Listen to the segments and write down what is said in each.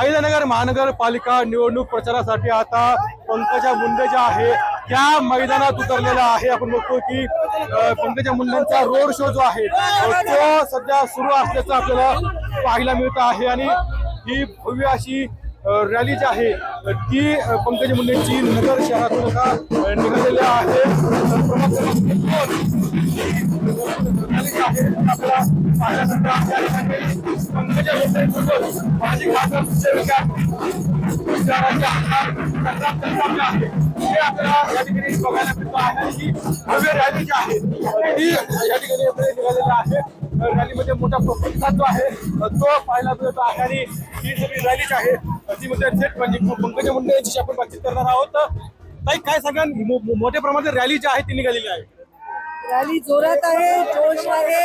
अहिल्यानगर महानगरपालिका निवडणूक प्रचारासाठी आता पंकजा मुंडे ज्या आहे त्या मैदानात उतरलेल्या आहे. आपण बघतो की पंकजा मुंडेंचा रोड शो जो आहे तो सध्या सुरू असल्याचं आपल्याला पाहायला मिळत आहे. आणि ही भव्य अशी रॅली जी आहे ती पंकजा मुंडेंची नगर शहरातून निघालेली आहे. माजी खासदार सेविका शहराचे आमदार संग्राम जगताप जे आपल्याला या ठिकाणी बघायला मिळतं आहे ही भव्य रॅली जी आहे ती या ठिकाणी आपल्याला आहे रॅलीमध्ये मोठा प्रतिसाद जो आहे तो पाहायला मिळत आहे आणि ही सगळी रॅली जी आहे ती म्हणजे थेट म्हणजे पंकजा मुंडे यांच्याशी आपण बातचीत करणार आहोत तर ताई काय सांगा मो- मोठ्या प्रमाणात रॅली जी आहे ती निघालेली आहे. रॅली जोरात आहे जोश आहे.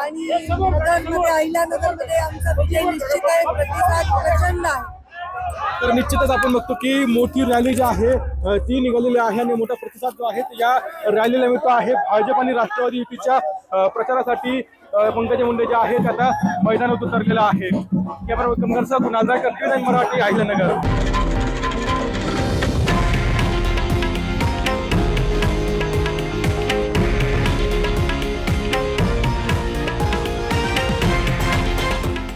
आणि नगरमध्ये अहिल्यानगरमध्ये आमचा विजय निश्चित आहे प्रतिसाद प्रचंड आहे. तर निश्चितच आपण बघतो की मोठी रॅली जी आहे ती निघालेली आहे आणि मोठा प्रतिसाद जो आहे या रॅलीला मिळतो आहे. भाजप आणि राष्ट्रवादी युतीच्या प्रचारासाठी अ, पंकजा मुंडे जे आहेत आता मैदानात उतरलेला आहे कॅमेरा कमगारचा गुन्हा कन्फ्युजन मराठी अहिल्यानगर.